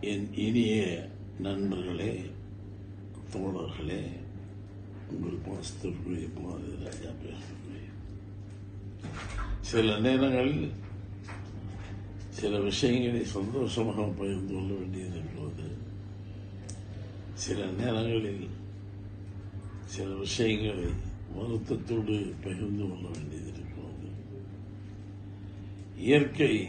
என் இனிய நண்பர்களே தோழர்களே உங்கள் பாஸ்தருக்குரிய பாரதி ராஜா பேசுகிறேன். சில நேரங்களில் சில விஷயங்களை சந்தோஷமாக பகிர்ந்து கொள்ள வேண்டியிருக்கிறது சில நேரங்களில் சில விஷயங்களை வருத்தத்தோடு பகிர்ந்து கொள்ள வேண்டியதிருக்கிறது இயற்கை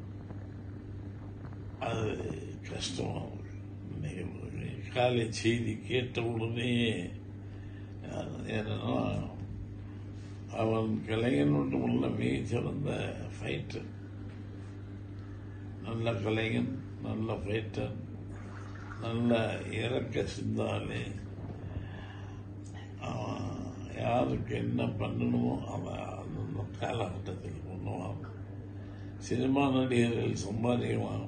அது கஷ்டம். நிகழ்வு காலை செய்தி கேட்ட உடனே என்னன்னா அவன் கலைஞன் மட்டுமல்ல மிக சிறந்த ஃபைட்டர் நல்ல கலைஞன் நல்ல ஃபைட்டர் நல்ல இறக்க சிந்தாலே. அவன் யாருக்கு என்ன பண்ணணுமோ அவன் அந்த காலகட்டத்தில் பண்ணுவான். சினிமா நடிகர்கள் சம்பாதிக்கலாம்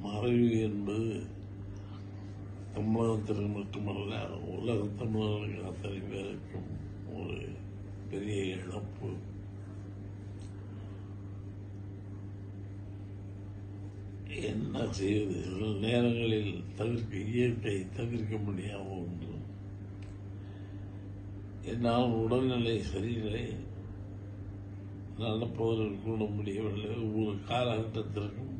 மறைவு என்பது தமிழகத்திற்கு மட்டுமல்ல உலக தமிழர்கள் அத்தனை பேருக்கும் ஒரு பெரிய இழப்பு. என்ன செய்வது? சில நேரங்களில் தவிர்க்க இயற்கை தவிர்க்க முடியாத ஒன்று. என்னால் உடல்நிலை சரியில்லை. நடப்பவர்கள் கூட முடியவில்லை. ஒவ்வொரு காலகட்டத்திற்கும்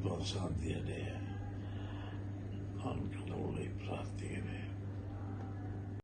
அவர் ஆத்மா சாந்தி அடைய நான் கடவுளை பிரார்த்திக்கிறேன்